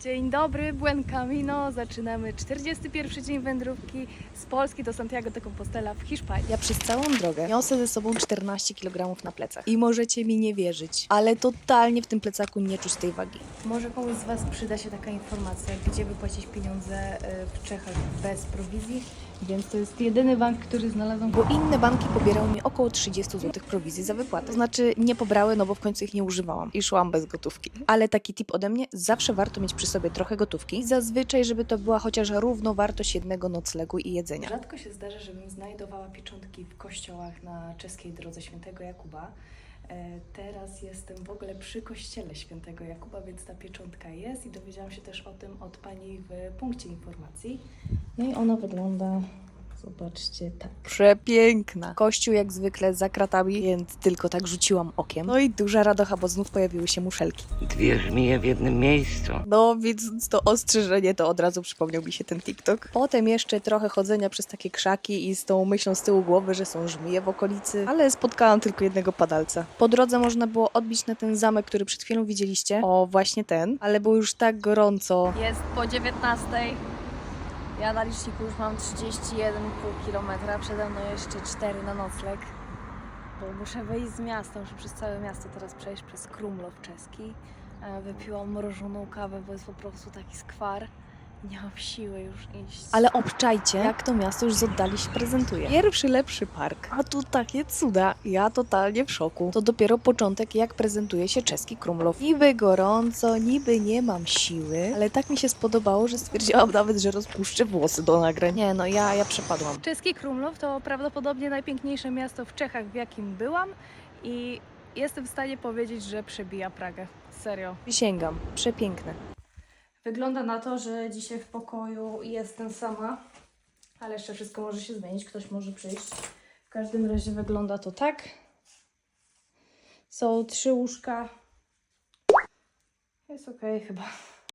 Dzień dobry, Buen Camino. Zaczynamy 41 dzień wędrówki z Polski do Santiago de Compostela w Hiszpanii. Ja przez całą drogę niosę ze sobą 14 kg na plecach. I możecie mi nie wierzyć, ale totalnie w tym plecaku nie czuć tej wagi. Może komuś z Was przyda się taka informacja, gdzie wypłacić pieniądze y, w Czechach bez prowizji, więc to jest jedyny bank, który znalazłam. Bo inne banki pobierały mi około 30 zł prowizji za wypłatę. To znaczy nie pobrały, no bo w końcu ich nie używałam i szłam bez gotówki. Ale taki tip ode mnie, zawsze warto mieć przy sobie trochę gotówki. Zazwyczaj, żeby to była chociaż równowartość jednego noclegu i jedzenia. Rzadko się zdarza, żebym znajdowała pieczątki w kościołach na czeskiej drodze świętego Jakuba. E, Teraz jestem w ogóle przy kościele świętego Jakuba, więc ta pieczątka jest i dowiedziałam się też o tym od pani w punkcie informacji. No i ona wygląda, zobaczcie, tak. Przepiękna. Kościół jak zwykle za kratami, więc tylko tak rzuciłam okiem. No i duża radocha, bo znów pojawiły się muszelki. Dwie żmije w jednym miejscu. No, widząc to ostrzeżenie, to od razu przypomniał mi się ten TikTok. Potem jeszcze trochę chodzenia przez takie krzaki i z tą myślą z tyłu głowy, że są żmije w okolicy, ale spotkałam tylko jednego padalca. Po drodze można było odbić na ten zamek, który przed chwilą widzieliście. O, właśnie ten, ale było już tak gorąco. Jest po 19. Ja na liczniku już mam 31,5 km, przede mną jeszcze 4 na nocleg. Bo muszę wyjść z miasta, muszę przez całe miasto teraz przejść przez Krumlov czeski. E, Wypiłam mrożoną kawę, bo jest po prostu taki skwar. Nie mam siły już iść. Ale obczajcie, jak to miasto już z oddali się prezentuje. Pierwszy lepszy park, a tu takie cuda. Ja totalnie w szoku. To dopiero początek, jak prezentuje się czeski Krumlov. Niby gorąco, niby nie mam siły, ale tak mi się spodobało, że stwierdziłam nawet, że rozpuszczę włosy do nagrań. Nie no, ja, ja przepadłam. Czeski Krumlov to prawdopodobnie najpiękniejsze miasto w Czechach, w jakim byłam i jestem w stanie powiedzieć, że przebija Pragę. Serio. Przysięgam, przepiękne. Wygląda na to, że dzisiaj w pokoju jestem sama, ale jeszcze wszystko może się zmienić, ktoś może przyjść. W każdym razie wygląda to tak. Są trzy łóżka. Jest ok chyba.